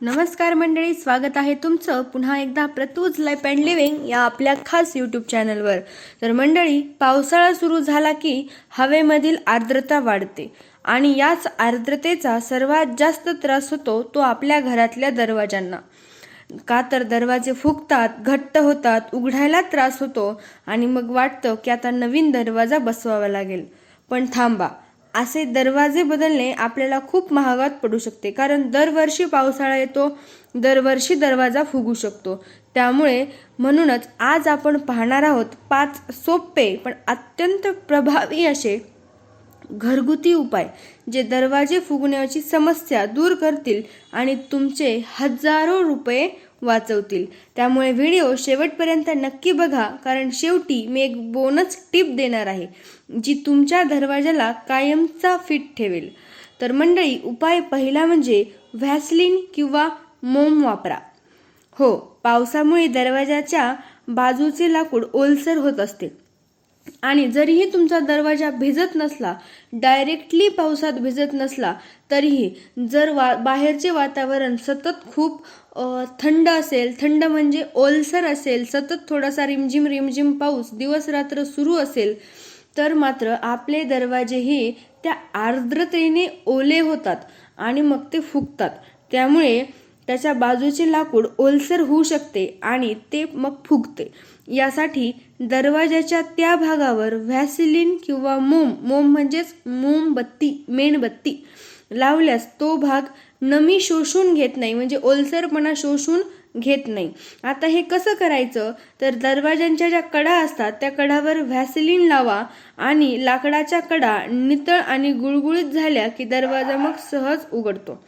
नमस्कार मंडळी स्वागत आहे तुमचं पुन्हा एकदा प्रतूज लाईफ अँड लिव्हिंग या आपल्या खास यूट्यूब चॅनलवर तर मंडळी पावसाळा सुरू झाला की हवेमधील आर्द्रता वाढते आणि याच आर्द्रतेचा सर्वात जास्त त्रास होतो तो आपल्या घरातल्या दरवाजांना. का तर दरवाजे फुगतात घट्ट होतात उघडायला त्रास होतो आणि मग वाटतं की आता नवीन दरवाजा बसवावा लागेल. पण थांबा असे दरवाजे बदलणे आपल्याला खूप महागात पडू शकते. कारण दरवर्षी पावसाळा येतो दरवर्षी दरवाजा फुगू शकतो. त्यामुळे म्हणूनच आज आपण पाहणार आहोत पाच सोपे पण अत्यंत प्रभावी असे घरगुती उपाय जे दरवाजे फुगण्याची समस्या दूर करतील आणि तुमचे हजारो रुपये वाचवतील. त्यामुळे व्हिडिओ शेवटपर्यंत नक्की बघा कारण शेवटी मी एक बोनस टिप देणार आहे जी तुमच्या दरवाजाला कायमचा फिट ठेवेल. तर मंडळी उपाय पहिला म्हणजे व्हॅसलिन किंवा मोम वापरा. हो पावसामुळे दरवाजाच्या बाजूचे लाकूड ओलसर होत असते. आणि जरीही तुमचा दरवाजा भिजत नसला डायरेक्टली पावसात भिजत नसला तरीही जर वा बाहेरचे वातावरण सतत खूप थंड असेल थंड म्हणजे ओलसर असेल सतत थोडासा रिमझिम रिमझिम पाऊस दिवस रात्र सुरू असेल तर मात्र आपले दरवाजेही त्या आर्द्रतेने ओले होतात आणि मग ते फुगतात. त्यामुळे त्याच्या बाजूचे लाकूड ओलसर होऊ शकते आणि ते मग फुगते. यासाठी दरवाजाच्या त्या भागावर व्हॅसिलिन किंवा मोम मोम म्हणजेच मोमबत्ती मेणबत्ती लावल्यास तो भाग नमी शोषून घेत नाही म्हणजे ओलसरपणा शोषून घेत नाही. आता हे कसं करायचं? तर दरवाजांच्या ज्या कडा असतात त्या कडावर व्हॅसिलिन लावा आणि लाकडाच्या कडा नितळ आणि गुळगुळीत झाल्या की दरवाजा मग सहज उघडतो.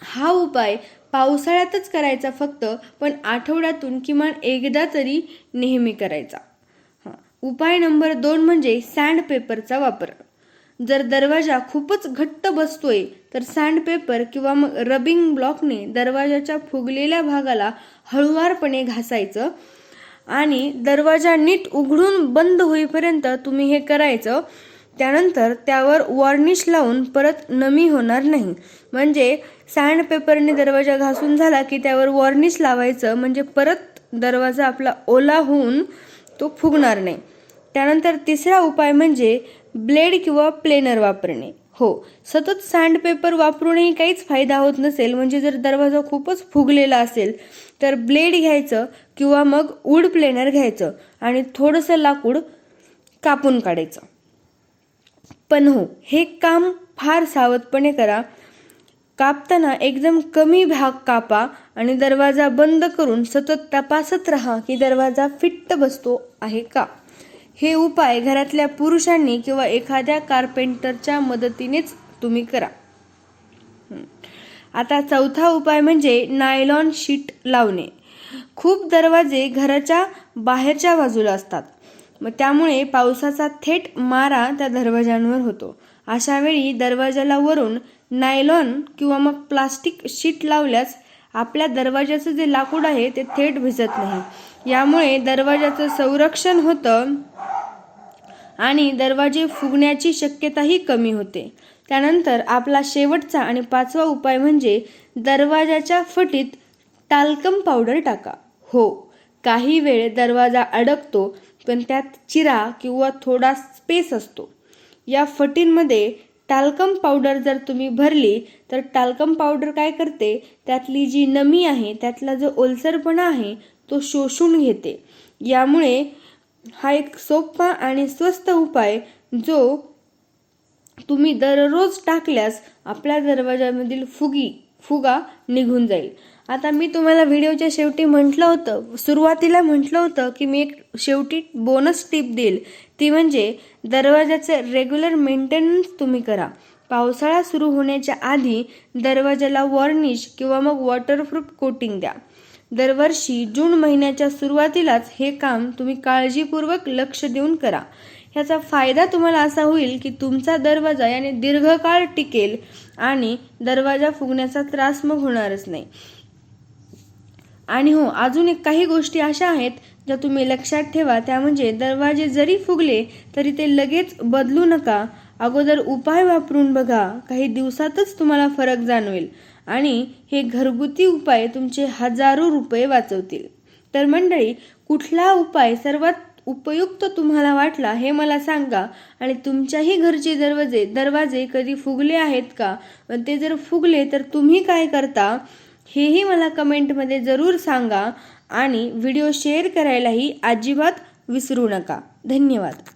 हा उपाय पावसाळ्यातच करायचा फक्त पण आठवड्यातून किमान एकदा तरी नेहमी करायचा. उपाय नंबर दोन म्हणजे सँडपेपरचा वापर. जर दरवाजा खूपच घट्ट बसतोय तर सँडपेपर किंवा मग रबिंग ब्लॉकने दरवाजाच्या फुगलेल्या भागाला हळुवारपणे घासायचं आणि दरवाजा नीट उघडून बंद होईपर्यंत तुम्ही हे करायचं. त्यानंतर त्यावर वॉर्निश लावून परत नमी होणार नाही. म्हणजे सँडपेपरने दरवाजा घासून झाला की त्यावर वॉर्निश लावायचं म्हणजे परत दरवाजा आपला ओला होऊन तो फुगणार नाही. त्यानंतर तिसरा उपाय म्हणजे ब्लेड किंवा प्लेनर वापरणे. हो सतत सँडपेपर वापरूनही काहीच फायदा होत नसेल. म्हणजे जर दरवाजा खूपच फुगलेला असेल तर ब्लेड घ्यायचं किंवा मग वूड प्लेनर घ्यायचं आणि थोडंसं लाकूड कापून काढायचं. पण हो. हे काम फार सावधपणे करा. कापताना एकदम कमी भाग कापा आणि दरवाजा बंद करून सतत तपासत राहा की दरवाजा फिट्ट बसतो आहे का. हे उपाय घरातल्या पुरुषांनी किंवा एखाद्या कार्पेंटरच्या मदतीनेच तुम्ही करा. आता चौथा उपाय म्हणजे नायलॉन शीट लावणे. खूप दरवाजे घराच्या बाहेरच्या बाजूला असतात. मग त्यामुळे पावसाचा थेट मारा त्या दरवाजांवर होतो. अशा वेळी दरवाजाला वरून नायलॉन किंवा मग प्लास्टिक शीट लावल्यास आपल्या दरवाजाचं जे लाकूड आहे ते थेट भिजत नाही. यामुळे दरवाजाचं संरक्षण होतं आणि दरवाजे फुगण्याची शक्यताही कमी होते. त्यानंतर आपला शेवटचा आणि पाचवा उपाय म्हणजे दरवाजाच्या फटीत टाल्कम पावडर टाका. हो काही वेळ दरवाजा अडकतो पण त्यात चिरा किंवा थोडा स्पेस असतो. या फटींमध्ये टाल्कम पावडर जर तुम्ही भरली तर टाल्कम पावडर काय करते? त्यातली जी नमी आहे त्यातला जो ओलसरपणा आहे तो शोषून घेते. यामुळे हा एक सोपा आणि स्वस्त उपाय जो तुम्ही दररोज टाकल्यास आपल्या दरवाजामधील फुगी फुगा निघून जाईल. आता मी तुम्हाला व्हिडिओच्या शेवटी म्हटलं होतं सुरुवातीला म्हटलं होतं की मी एक शेवटी बोनस टिप देईल. ती म्हणजे दरवाजाचे रेग्युलर मेंटेनन्स तुम्ही करा. पावसाळा सुरू होण्याच्या आधी दरवाजाला वॉर्निश किंवा मग वॉटरप्रूफ कोटिंग द्या. दरवर्षी जून महिन्याच्या सुरुवातीलाच हे काम तुम्ही काळजीपूर्वक लक्ष देऊन करा. ह्याचा फायदा तुम्हाला असा होईल की तुमचा दरवाजा याने दीर्घकाळ टिकेल आणि दरवाजा फुगण्याचा त्रास मग होणारच नाही. आणि हो अजून एक काही गोष्टी अशा आहेत ज्या तुम्ही लक्षात ठेवा त्या म्हणजे दरवाजे जरी फुगले तरी ते लगेच बदलू नका. अगोदर उपाय वापरून बघा. काही दिवसातच तुम्हाला फरक जाणवेल. आणि हे घरगुती उपाय तुमचे हजारो रुपये वाचवतील. तर मंडळी कुठला उपाय सर्वात उपयुक्त तुम्हाला वाटला हे मला सांगा. आणि तुमच्याही घरचे दरवाजे दरवाजे कधी फुगले आहेत का? ते जर फुगले तर तुम्ही काय करता? हेही मला कमेंटमध्ये जरूर सांगा. आणि व्हिडिओ शेअर करायलाही अजिबात विसरू नका. धन्यवाद.